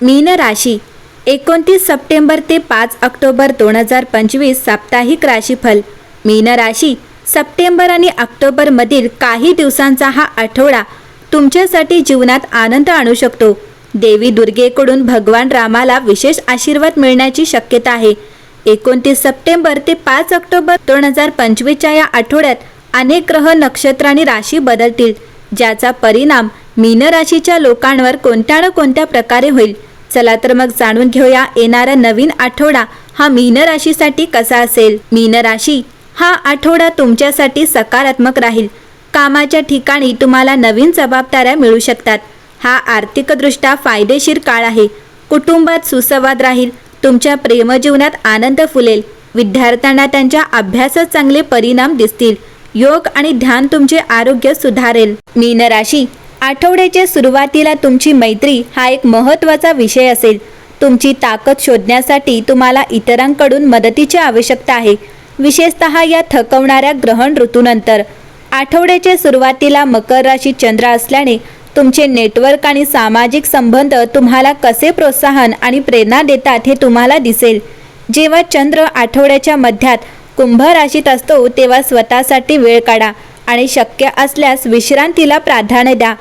मीन राशी एकोणतीस सप्टेंबर ते पाच ऑक्टोबर दोन हजार पंचवीस साप्ताहिक राशीफल. मीन राशी सप्टेंबर आणि ऑक्टोबरमधील काही दिवसांचा हा आठवडा तुमच्यासाठी जीवनात आनंद आणू शकतो. देवी दुर्गेकडून भगवान रामाला विशेष आशीर्वाद मिळण्याची शक्यता आहे. एकोणतीस सप्टेंबर ते पाच ऑक्टोबर दोन हजार पंचवीसच्या या आठवड्यात अनेक ग्रह नक्षत्र आणि राशी बदलतील ज्याचा परिणाम मीन राशीच्या लोकांवर कोणत्या ना कोणत्या प्रकारे होईल. चला तर मग जाणून घेऊया येणारा नवीन आठवडा हा मीन राशीसाठी कसा असेल. मीन राशी हा आठवडा तुमच्यासाठी सकारात्मक राहील. कामाच्या ठिकाणी तुम्हाला नवीन जबाबदाऱ्या मिळू शकतात. हा आर्थिकदृष्ट्या फायदेशीर काळ आहे. कुटुंबात सुसंवाद राहील. तुमच्या प्रेमजीवनात आनंद फुलेल. विद्यार्थ्यांना त्यांच्या अभ्यासात चांगले परिणाम दिसतील. योग आणि ध्यान तुमचे आरोग्य सुधारेल. मीन राशी आठवड्याच्या सुरुवातीला तुमची मैत्री हा एक महत्त्वाचा विषय असेल. तुमची ताकद शोधण्यासाठी तुम्हाला इतरांकडून मदतीची आवश्यकता आहे. विशेषतः या थकवणाऱ्या ग्रहण ऋतूनंतर. आठवड्याच्या सुरुवातीला मकर राशी चंद्र असल्याने तुमचे नेटवर्क आणि सामाजिक संबंध तुम्हाला कसे प्रोत्साहन आणि प्रेरणा देतात हे तुम्हाला दिसेल. जेव्हा चंद्र आठवड्याच्या मध्यात कुंभ राशीत असतो तेव्हा स्वतःसाठी वेळ काढा आणि शक्य असल्यास विश्रांतीला प्राधान्य द्या.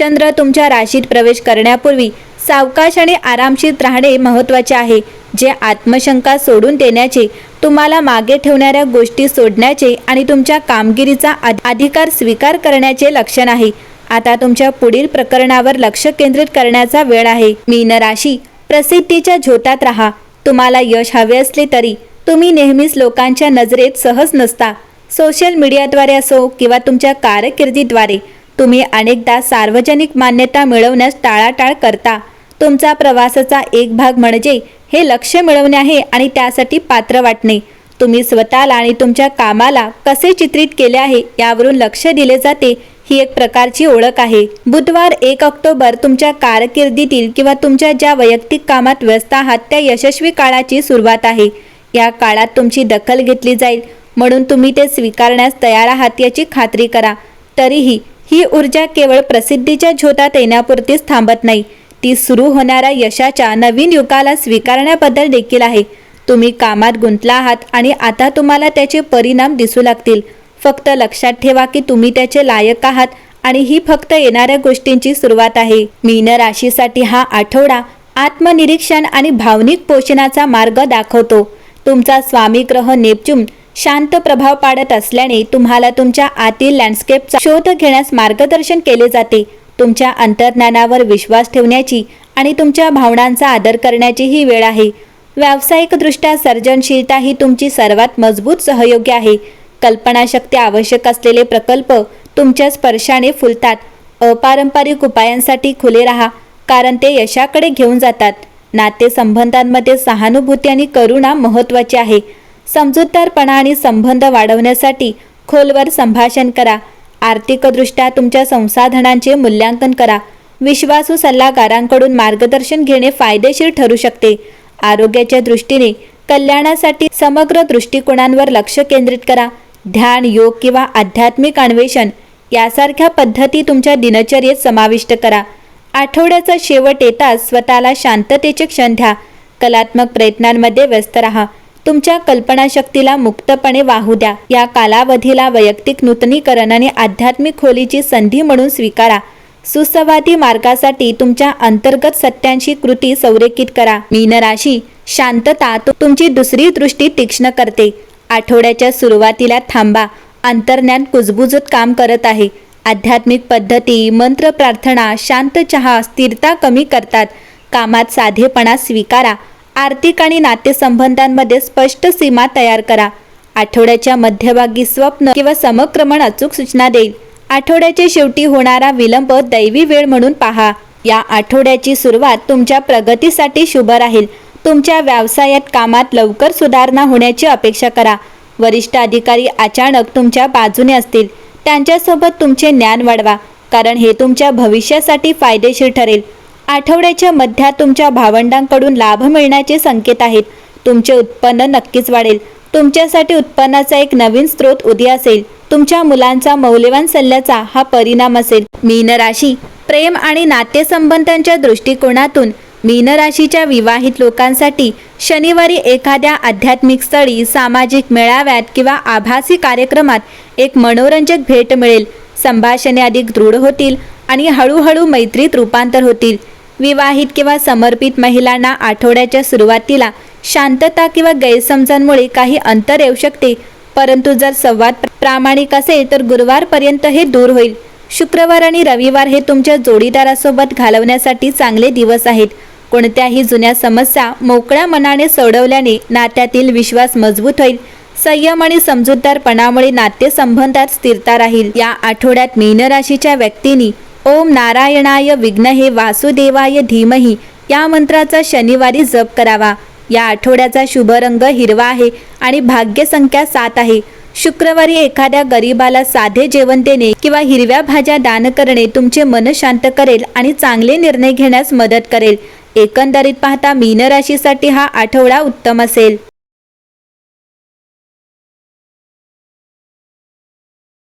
चंद्र तुमच्या राशीत प्रवेश करण्यापूर्वी सावकाश आणि आरामशीर राहणे महत्त्वाचे आहे. जे आत्मशंका सोडून देण्याचे तुम्हाला मागे ठेवणाऱ्या गोष्टी सोडण्याचे आणि तुमच्या कामगिरीचा अधिकार स्वीकार करण्याचे लक्षण आहे. आता तुमच्या पुढील प्रकरणावर लक्ष केंद्रित करण्याचा वेळ आहे. मीन राशी प्रसिद्धीच्या झोतात राहा. तुम्हाला यश हवे असले तरी तुम्ही नेहमीच लोकांच्या नजरेत सहज नसता. सोशल मीडियाद्वारे असो किंवा तुमच्या कारकिर्दीद्वारे तुम्ही अनेकदा सार्वजनिक मान्यता मिळवण्यास टाळाटाळ करता. तुमचा प्रवासाचा एक भाग म्हणजे हे लक्ष मिळवणे आहे आणि त्यासाठी पात्र वाटणे. तुम्ही स्वतःला आणि तुमच्या कामाला कसे चित्रित केले आहे यावरून लक्ष दिले जाते ही एक प्रकारची ओळख आहे. बुधवार एक ऑक्टोबर तुमच्या कारकिर्दीतील किंवा तुमच्या ज्या वैयक्तिक कामात व्यस्त आहात त्या यशस्वी काळाची सुरुवात आहे. या काळात तुमची दखल घेतली जाईल म्हणून तुम्ही ते स्वीकारण्यास तयार आहात याची खात्री करा. तरीही ही ऊर्जा केवळ प्रसिद्धीच्या झोतात येण्यापुरतीच थांबत नाही. ती सुरू होणाऱ्या यशाच्या नवीन युगाला स्वीकारण्याबद्दल देखील आहे. तुम्ही कामात गुंतला आहात आणि आता तुम्हाला त्याचे परिणाम दिसू लागतील. फक्त लक्षात ठेवा की तुम्ही त्याचे लायक आहात आणि ही फक्त येणाऱ्या गोष्टींची सुरुवात आहे. मीन राशीसाठी हा आठवडा आत्मनिरीक्षण आणि भावनिक पोषणाचा मार्ग दाखवतो. तुमचा स्वामी ग्रह नेपच्यून शांत प्रभाव पाडत असल्याने तुम्हाला तुमच्या आतील लँडस्केपचा शोध घेण्यास मार्गदर्शन केले जाते. तुमच्या अंतर्ज्ञानावर विश्वास ठेवण्याची आणि तुमच्या भावनांचा आदर करण्याची ही वेळ आहे. व्यावसायिकदृष्ट्या सर्जनशीलता ही तुमची सर्वात मजबूत सहयोगी आहे. कल्पनाशक्ती आवश्यक असलेले प्रकल्प तुमच्या स्पर्शाने फुलतात. अपारंपरिक उपायांसाठी खुले राहा कारण ते यशाकडे घेऊन जातात. नातेसंबंधांमध्ये सहानुभूती आणि करुणा महत्त्वाची आहे. समजूतदारपणा आणि संबंध वाढवण्यासाठी खोलवर संभाषण करा. आर्थिकदृष्ट्या तुमच्या संसाधनांचे मूल्यांकन करा. विश्वासू सल्लागारांकडून मार्गदर्शन घेणे फायदेशीर ठरू शकते. आरोग्याच्या दृष्टीने कल्याणासाठी समग्र दृष्टिकोनांवर लक्ष केंद्रित करा. ध्यान योग किंवा आध्यात्मिक अन्वेषण यासारख्या पद्धती तुमच्या दिनचर्येत समाविष्ट करा. आठवड्याचा शेवट येताच स्वतःला शांततेचे क्षण द्या. कलात्मक प्रयत्नांमध्ये व्यस्त राहा. तुमच्या कल्पनाशक्तीला मुक्तपणे वाहू द्या. या कालावधीला वैयक्तिक नूतनीकरण आणि आध्यात्मिक खोलीची संधी म्हणून स्वीकारा. सुसंवादी मार्गासाठी तुमच्या अंतर्गत सत्यांशी कृती संरेखित करा. मीन राशी शांतता तुमची दुसरी दृष्टी तीक्ष्ण करते. आठवड्याच्या सुरुवातीला थांबा. अंतर्ज्ञान कुजबुजत काम करत आहे. आध्यात्मिक पद्धती मंत्र प्रार्थना शांत चहा स्थिरता कमी करतात. कामात साधेपणा स्वीकारा. आर्थिक आणि नातेसंबंधांमध्ये स्पष्ट सीमा तयार करा. आठवड्याच्या मध्यभागी स्वप्न किंवा समक्रमण अचूक सूचना देईल. आठवड्याच्या शेवटी होणारा विलंब दैवी वेळ म्हणून पहा. या आठवड्याची सुरुवात तुमच्या प्रगतीसाठी शुभ राहील. तुमच्या व्यवसायात कामात लवकर सुधारणा होण्याची अपेक्षा करा. वरिष्ठ अधिकारी अचानक तुमच्या बाजूने असतील. त्यांच्यासोबत तुमचे ज्ञान वाढवा कारण हे तुमच्या भविष्यासाठी फायदेशीर ठरेल. आठवड्याच्या मध्यात तुमच्या भावंडांकडून लाभ मिळण्याचे संकेत आहेत. तुमचे उत्पन्न नक्कीच वाढेल. तुमच्यासाठी उत्पन्नाचा एक नवीन स्रोत उद्या असेल. तुमच्या मुलांचा मौल्यवान सल्ल्याचा हा परिणाम असेल. मीन राशी प्रेम आणि नातेसंबंधांच्या दृष्टिकोनातून मीनराशीच्या विवाहित लोकांसाठी शनिवारी एखाद्या आध्यात्मिक स्थळी सामाजिक मेळाव्यात किंवा आभासी कार्यक्रमात एक मनोरंजक भेट मिळेल. संभाषणे अधिक दृढ होतील आणि हळूहळू मैत्रीत रूपांतर होतील. विवाहित किंवा समर्पित महिलांना आठवड्याच्या सुरुवातीला शांतता किंवा गैरसमजांमुळे काही अंतर येऊ शकते. परंतु जर संवाद प्रामाणिक असेल तर गुरुवारपर्यंत हे दूर होईल. शुक्रवार आणि रविवार हे तुमच्या जोडीदारासोबत घालवण्यासाठी चांगले दिवस आहेत. कोणत्याही जुन्या समस्या मोकळ्या मनाने सोडवल्याने नात्यातील विश्वास मजबूत होईल. संयम आणि समजूतदारपणामुळे नातेसंबंधात स्थिरता राहील. या आठवड्यात मीन राशीच्या व्यक्तींनी ओम नारायणाय विघ्नहे वासुदेवाय धीमही. या मंत्राचा शनिवारी जप करावा. या आठवड्याचा शुभ रंग हिरवा आहे आणि भाग्यसंख्या सात आहे. शुक्रवारी एखाद्या गरीबाला साधे जेवण देणे किंवा हिरव्या भाज्या दान करणे तुमचे मन शांत करेल आणि चांगले निर्णय घेण्यास मदत करेल. एकंदरीत पाहता मीन राशीसाठी हा आठवडा उत्तम असेल.